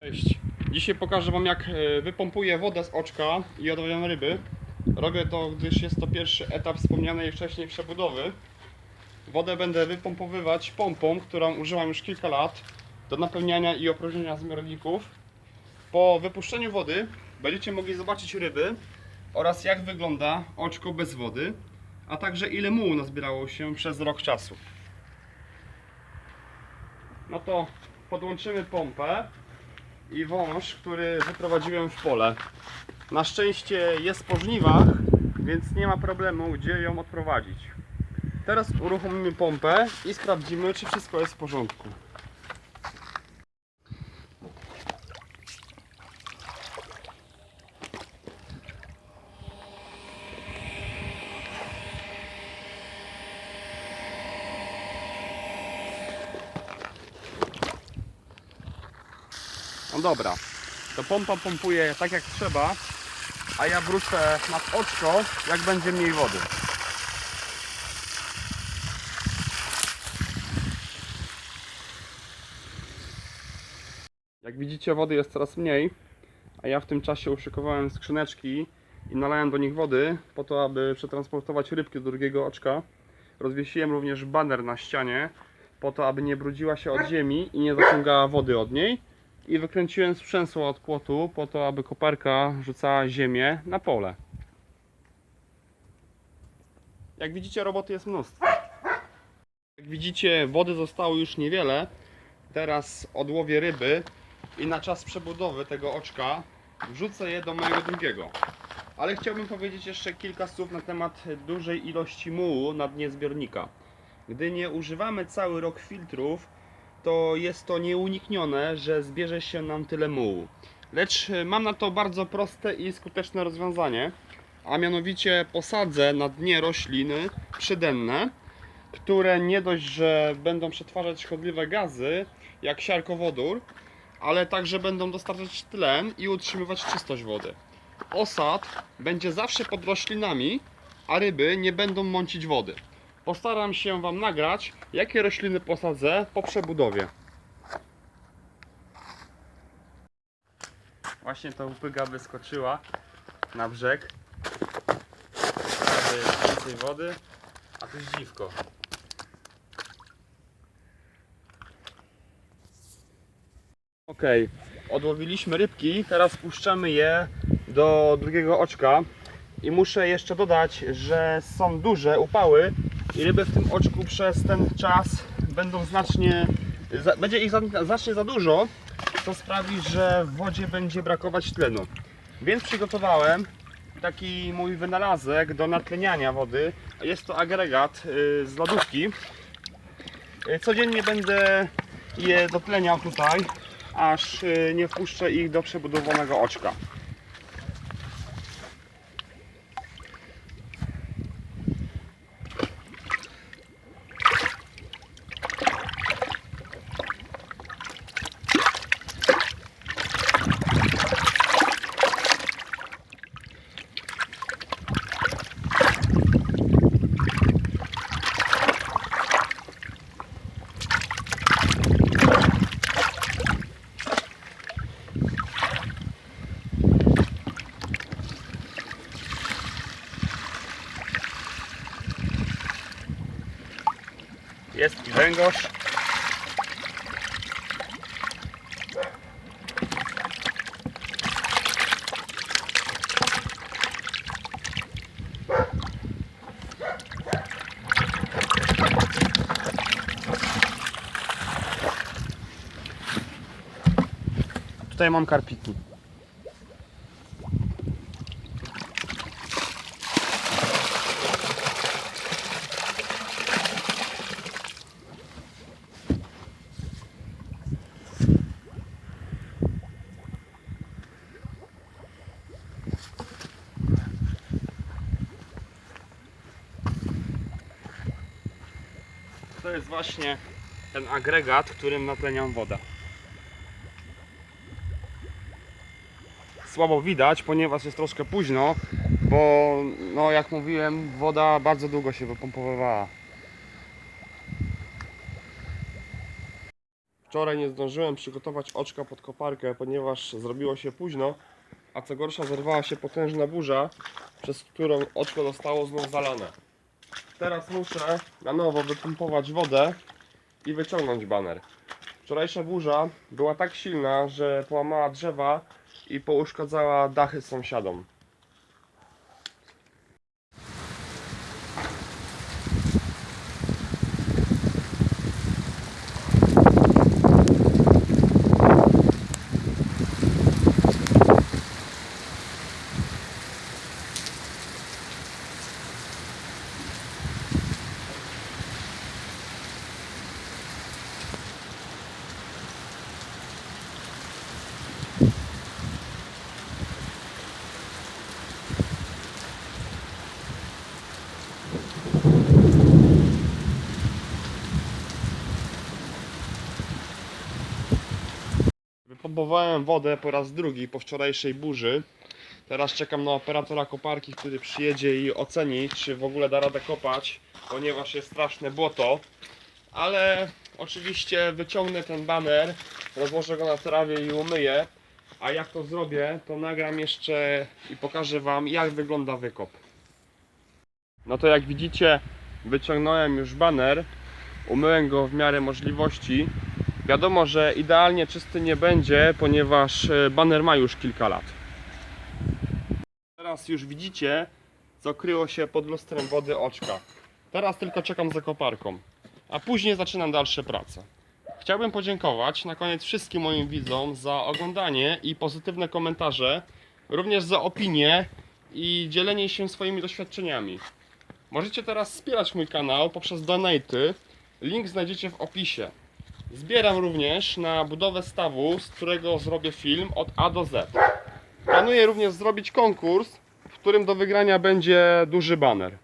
Cześć. Dzisiaj pokażę Wam jak e, wypompuję wodę z oczka i odławiam ryby. Robię to, gdyż jest to pierwszy etap wspomnianej wcześniej przebudowy. Wodę będę wypompowywać pompą, którą używam już kilka lat do napełniania i opróżnienia zbiorników. Po wypuszczeniu wody będziecie mogli zobaczyć ryby oraz jak wygląda oczko bez wody, a także ile mułu nazbierało się przez rok czasu. No to podłączymy pompę i wąż, który wyprowadziłem w pole. Na szczęście jest po żniwach, więc nie ma problemu, gdzie ją odprowadzić. Teraz uruchomimy pompę i sprawdzimy, czy wszystko jest w porządku. No dobra, to pompa pompuje tak jak trzeba, a ja wrócę nad oczko, jak będzie mniej wody. Jak widzicie wody jest coraz mniej, a ja w tym czasie uszykowałem skrzyneczki i nalałem do nich wody po to, aby przetransportować rybki do drugiego oczka. Rozwiesiłem również baner na ścianie po to, aby nie brudziła się od ziemi i nie zaciągała wody od niej i wykręciłem sprzęsło od płotu po to, aby koparka rzucała ziemię na pole. Jak widzicie, roboty jest mnóstwo. Jak widzicie, wody zostało już niewiele. Teraz odłowię ryby i na czas przebudowy tego oczka wrzucę je do mojego drugiego. Ale chciałbym powiedzieć jeszcze kilka słów na temat dużej ilości mułu na dnie zbiornika. Gdy nie używamy cały rok filtrów, to jest to nieuniknione, że zbierze się nam tyle mułu. Lecz e, mam na to bardzo proste i skuteczne rozwiązanie, a mianowicie posadzę na dnie rośliny przydenne, które nie dość, że będą przetwarzać szkodliwe gazy, jak siarkowodór, ale także będą dostarczać tlen i utrzymywać czystość wody. Osad będzie zawsze pod roślinami, a ryby nie będą mącić wody. Postaram się Wam nagrać, jakie rośliny posadzę po przebudowie. Właśnie ta upyga wyskoczyła na brzeg. Aby więcej wody, a tu jest dziwko. Ok, odłowiliśmy rybki, teraz puszczamy je do drugiego oczka. I muszę jeszcze dodać, że są duże upały i ryby w tym oczku przez ten czas będą znacznie, za, będzie ich za, znacznie za dużo, co sprawi, że w wodzie będzie brakować tlenu. Więc przygotowałem taki mój wynalazek do natleniania wody. Jest to agregat y, z lodówki. Y, Codziennie będę je dotleniał tutaj, aż y, nie wpuszczę ich do przebudowanego oczka. Jest i węgorz. Tutaj mam karpiki. Jest właśnie ten agregat, którym natleniam wodę. Słabo widać, ponieważ jest troszkę późno, bo no jak mówiłem, woda bardzo długo się wypompowywała. Wczoraj nie zdążyłem przygotować oczka pod koparkę, ponieważ zrobiło się późno, a co gorsza zerwała się potężna burza, przez którą oczko zostało znów zalane. Teraz muszę na nowo wypompować wodę i wyciągnąć baner. Wczorajsza burza była tak silna, że połamała drzewa i pouszkadzała dachy sąsiadom. Wypompowałem wodę po raz drugi po wczorajszej burzy. Teraz czekam na operatora koparki, który przyjedzie i oceni, czy w ogóle da radę kopać, ponieważ jest straszne błoto. Ale oczywiście wyciągnę ten baner, rozłożę go na trawie i umyję. A jak to zrobię, to nagram jeszcze i pokażę Wam, jak wygląda wykop. No to jak widzicie, wyciągnąłem już baner, umyłem go w miarę możliwości. Wiadomo, że idealnie czysty nie będzie, ponieważ e, baner ma już kilka lat. Teraz już widzicie, co kryło się pod lustrem wody oczka. Teraz tylko czekam za koparką, a później zaczynam dalsze prace. Chciałbym podziękować na koniec wszystkim moim widzom za oglądanie i pozytywne komentarze, również za opinie i dzielenie się swoimi doświadczeniami. Możecie teraz wspierać mój kanał poprzez donaty. Link znajdziecie w opisie. Zbieram również na budowę stawu, z którego zrobię film od A do Z. Planuję również zrobić konkurs, w którym do wygrania będzie duży baner.